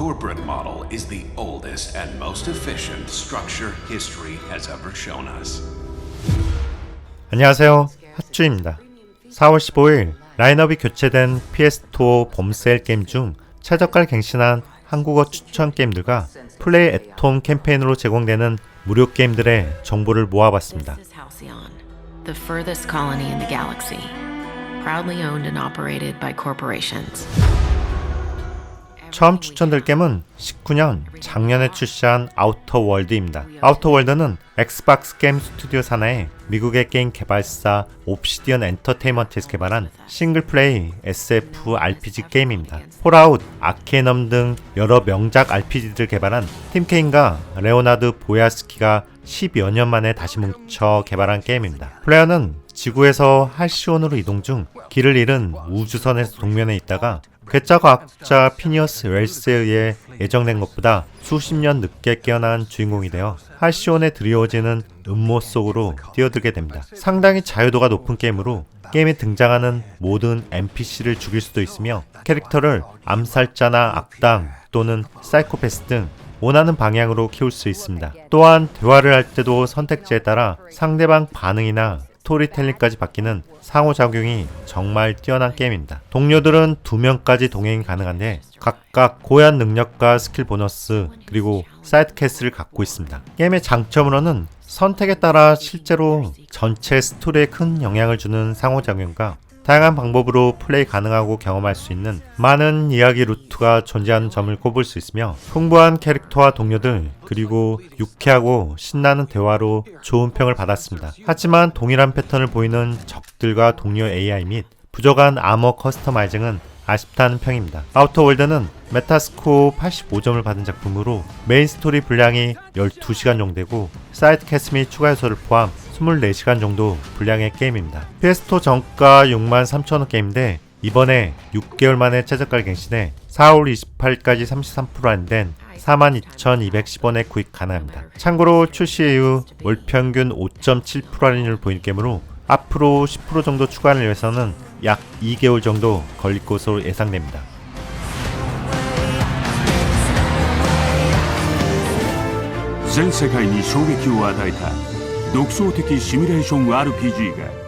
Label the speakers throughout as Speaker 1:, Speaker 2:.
Speaker 1: corporate model is the oldest and most efficient structure history has ever shown us.
Speaker 2: 안녕하세요. 핫주입니다. 4월 15일 라인업이 교체된 PS2 봄세일 게임 중 최저가를 갱신한 한국어 추천 게임들과 플레이 애톰 캠페인으로 제공되는 무료 게임들의 정보를 모아봤습니다.
Speaker 3: The furthest colony in the galaxy, proudly owned and operated by corporations.
Speaker 2: 처음 추천될 게임은 19년 작년에 출시한 아우터 월드입니다. 아우터 월드는 엑스박스 게임 스튜디오 산하의 미국의 게임 개발사 옵시디언 엔터테인먼트에서 개발한 싱글플레이 SF RPG 게임입니다. 폴아웃, 아케넘 등 여러 명작 RPG들을 개발한 팀케인과 레오나드 보야스키가 10여 년 만에 다시 뭉쳐 개발한 게임입니다. 플레이어는 지구에서 할시온으로 이동 중 길을 잃은 우주선에서 동면에 있다가 괴짜 과학자 피니어스 웰스에 의해 예정된 것보다 수십 년 늦게 깨어난 주인공이 되어 할시온에 드리워지는 음모 속으로 뛰어들게 됩니다. 상당히 자유도가 높은 게임으로 게임에 등장하는 모든 NPC를 죽일 수도 있으며 캐릭터를 암살자나 악당 또는 사이코패스 등 원하는 방향으로 키울 수 있습니다. 또한 대화를 할 때도 선택지에 따라 상대방 반응이나 스토리텔링까지 바뀌는 상호작용이 정말 뛰어난 게임입니다. 동료들은 2명까지 동행이 가능한데 각각 고유한 능력과 스킬 보너스 그리고 사이드 캐스를 갖고 있습니다. 게임의 장점으로는 선택에 따라 실제로 전체 스토리에 큰 영향을 주는 상호작용과 다양한 방법으로 플레이 가능하고 경험할 수 있는 많은 이야기 루트가 존재하는 점을 꼽을 수 있으며 풍부한 캐릭터와 동료들 그리고 유쾌하고 신나는 대화로 좋은 평을 받았습니다. 하지만 동일한 패턴을 보이는 적들과 동료 AI 및 부족한 아머 커스터마이징은 아쉽다는 평입니다. 아우터 월드는 메타스코 85점을 받은 작품으로 메인 스토리 분량이 12시간 정도 되고 사이드 캐스 및 추가 요소를 포함 24시간 정도 분량의 게임입니다. PS2 정가 63,000원 게임인데 이번에 6개월 만에 최저가를 갱신해 4월 28일까지 33% 할인된 42,210원에 구입 가능합니다. 참고로 출시 이후 월 평균 5.7% 할인을 보이는 게임으로 앞으로 10% 정도 추가를 위해서는 약 2개월 정도 걸릴 것으로 예상됩니다.
Speaker 4: 全世界に衝撃を与えた 녹소특기 시뮬레이션 RPG가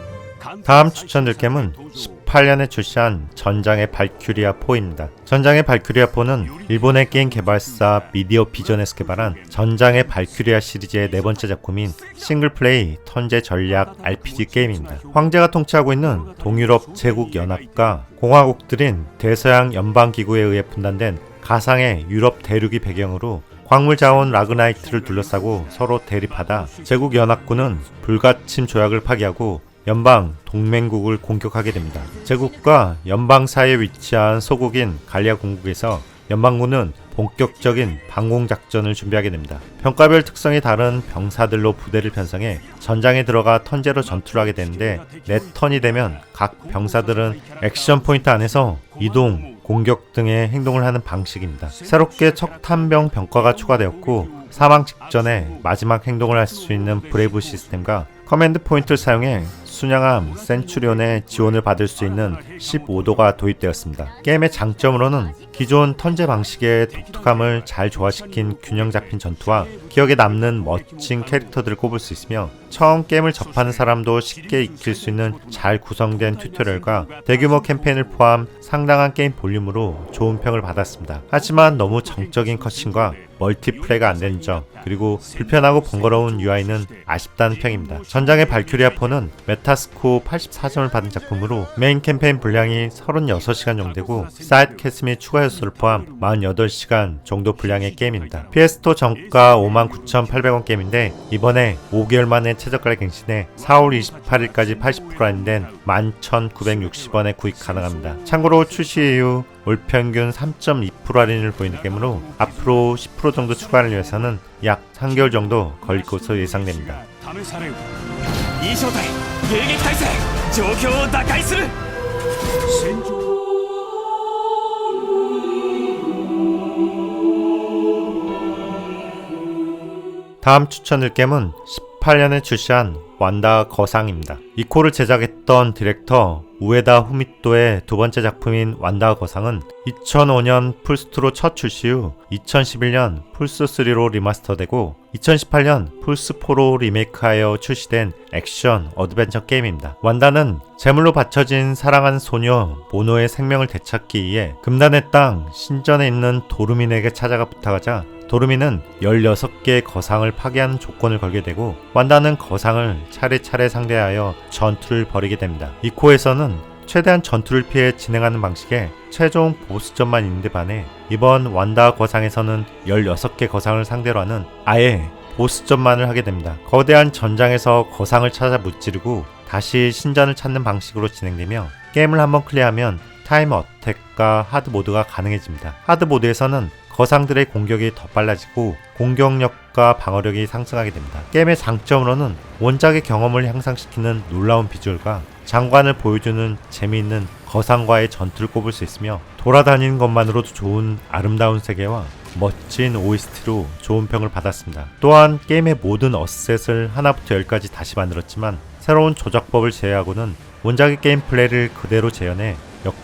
Speaker 2: 다음 추천드릴 게임은 18년에 출시한 전장의 발큐리아 4입니다. 전장의 발큐리아 4는 일본의 게임 개발사 미디어 비전에서 개발한 전장의 발큐리아 시리즈의 네 번째 작품인 싱글플레이 턴제 전략 RPG 게임입니다. 황제가 통치하고 있는 동유럽 제국 연합과 공화국들인 대서양 연방 기구에 의해 분단된 가상의 유럽 대륙이 배경으로 광물 자원 라그나이트를 둘러싸고 서로 대립하다 제국 연합군은 불가침 조약을 파기하고 연방 동맹국을 공격하게 됩니다. 제국과 연방 사이에 위치한 소국인 갈리아 공국에서 연방군은 본격적인 방공 작전을 준비하게 됩니다. 평가별 특성이 다른 병사들로 부대를 편성해 전장에 들어가 턴제로 전투를 하게 되는데 내 턴이 되면 각 병사들은 액션 포인트 안에서 이동, 공격 등의 행동을 하는 방식입니다. 새롭게 척탄병 병과가 추가되었고 사망 직전에 마지막 행동을 할 수 있는 브레이브 시스템과 커맨드 포인트를 사용해 순양함 센츄리온의 지원을 받을 수 있는 15도가 도입되었습니다. 게임의 장점으로는 기존 턴제 방식의 독특함을 잘 조화시킨 균형 잡힌 전투와 기억에 남는 멋진 캐릭터들을 꼽을 수 있으며 처음 게임을 접하는 사람도 쉽게 익힐 수 있는 잘 구성된 튜토리얼과 대규모 캠페인을 포함 상당한 게임 볼륨으로 좋은 평을 받았습니다. 하지만 너무 정적인 컷신과 멀티플레이가 안 되는 점 그리고 불편하고 번거로운 UI는 아쉽다는 평입니다. 전장의 발큐리아 4는 메타스코 84점을 받은 작품으로 메인 캠페인 분량이 36시간 정도 되고 사이드 캐스 및 추가 요소를 포함 48시간 정도 분량의 게임입니다. PS2 정가 59,800원 게임인데 이번에 5개월 만에 최저가를 갱신해 4월 28일까지 80% 할인된 11,960원에 구입 가능합니다. 참고로 출시 이후 올 평균 3.2% 할인을 보이는 게임으로 앞으로 10% 정도 추가를 위해서는 약 3개월 정도 걸릴 것으로 예상됩니다. 다음 추천할 게임은 2018년에 출시한 완다 거상입니다. 이 코를 제작했던 디렉터 우에다 후미토의 두 번째 작품인 완다 거상은 2005년 플스2로 첫 출시 후 2011년 플스3로 리마스터되고 2018년 플스4로 리메이크하여 출시된 액션 어드벤처 게임입니다. 완다는 제물로 바쳐진 사랑하는 소녀 모노의 생명을 되찾기 위해 금단의 땅 신전에 있는 도르민에게 찾아가 부탁하자 도르미는 16개의 거상을 파괴하는 조건을 걸게 되고 완다는 거상을 차례차례 상대하여 전투를 벌이게 됩니다. 이 코에서는 최대한 전투를 피해 진행하는 방식에 최종 보스전만 있는데 반해 이번 완다 거상에서는 16개 거상을 상대로 하는 아예 보스전만을 하게 됩니다. 거대한 전장에서 거상을 찾아 무찌르고 다시 신전을 찾는 방식으로 진행되며 게임을 한번 클리어하면 타임 어택과 하드 모드가 가능해집니다. 하드 모드에서는 거상들의 공격이 더 빨라지고 공격력과 방어력이 상승하게 됩니다. 게임의 장점으로는 원작의 경험을 향상시키는 놀라운 비주얼과 장관을 보여주는 재미있는 거상과의 전투를 꼽을 수 있으며 돌아다니는 것만으로도 좋은 아름다운 세계와 멋진 OST로 좋은 평을 받았습니다. 또한 게임의 모든 어셋을 하나부터 열까지 다시 만들었지만 새로운 조작법을 제외하고는 원작의 게임 플레이를 그대로 재현해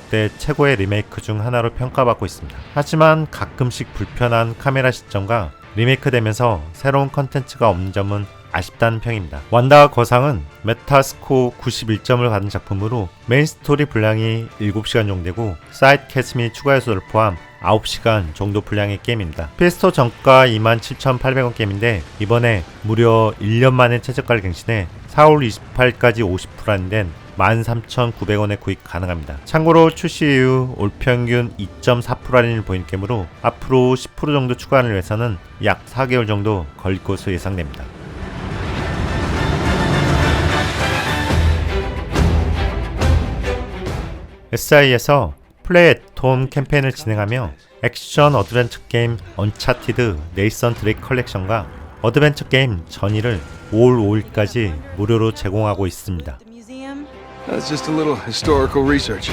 Speaker 2: 역대 최고의 리메이크 중 하나로 평가받고 있습니다. 하지만 가끔씩 불편한 카메라 시점과 리메이크 되면서 새로운 컨텐츠가 없는 점은 아쉽다는 평입니다. 완다와 거상은 메타스코 91점을 받은 작품으로 메인 스토리 분량이 7시간 정도 되고 사이드 캐스 및 추가 요소를 포함 9시간 정도 분량의 게임입니다. PS4 정가 27,800원 게임인데 이번에 무려 1년 만에 최저가를 갱신해 4월 28일까지 50% 할인된 13,900원에 구입 가능합니다. 참고로 출시 이후 올 평균 2.4% 할인을 보인 게임으로 앞으로 10% 정도 추가하는 위해서는 약 4개월 정도 걸릴 것으로 예상됩니다. SI에서 플레이 앳홈 캠페인을 진행하며 액션 어드벤처 게임 언차티드 네이선 드레이크 컬렉션과 어드벤처 게임 전의를 5월 5일까지 무료로 제공하고 있습니다.
Speaker 5: That's just a little historical research.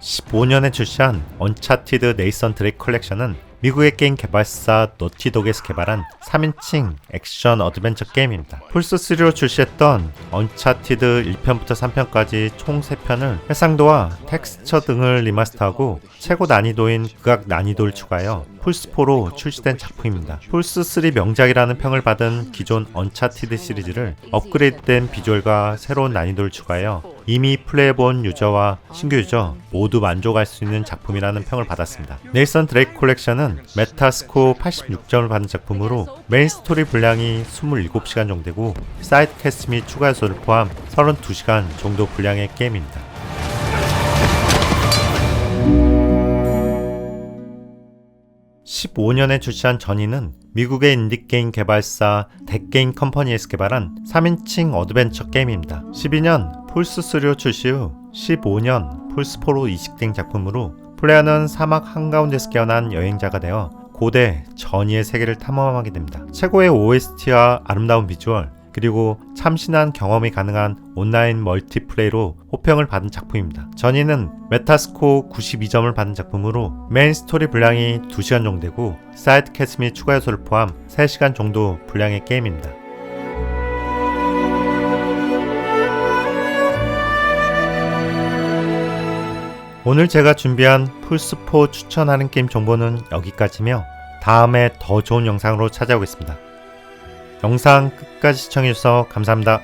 Speaker 2: 15년에 출시한 언차티드 네이선 드레이크 컬렉션은 미국의 게임 개발사 너티독에서 개발한 3인칭 액션 어드벤처 게임입니다. 플스3로 출시했던 언차티드 1편부터 3편까지 총 3편을 해상도와 텍스처 등을 리마스터하고 최고 난이도인 극악 난이도를 추가하여 플스4로 출시된 작품입니다. 플스3 명작이라는 평을 받은 기존 언차티드 시리즈를 업그레이드된 비주얼과 새로운 난이도를 추가하여 이미 플레이해본 유저와 신규 유저 모두 만족할 수 있는 작품이라는 평을 받았습니다. 네이선 드레이크 콜렉션은 메타스코 86점을 받은 작품으로 메인 스토리 분량이 27시간 정도 되고 사이드 캐스트 및 추가 요소를 포함 32시간 정도 분량의 게임입니다. (15년에) 출시한 전이는 미국의 인디게임 개발사 덱게임 컴퍼니에서 개발한 3인칭 어드벤처 게임입니다. 12년 플스3로 출시 후 15년 플스4로 이식된 작품으로 플레이어는 사막 한가운데서 깨어난 여행자가 되어 고대 전이의 세계를 탐험하게 됩니다. 최고의 OST와 아름다운 비주얼 그리고 참신한 경험이 가능한 온라인 멀티플레이로 호평을 받은 작품입니다. 전이는 메타스코 92점을 받은 작품으로 메인 스토리 분량이 2시간 정도 되고 사이드 캐스 및 추가 요소를 포함 3시간 정도 분량의 게임입니다. 오늘 제가 준비한 플스4 추천하는 게임 정보는 여기까지며 다음에 더 좋은 영상으로 찾아오겠습니다. 영상 끝까지 시청해주셔서 감사합니다.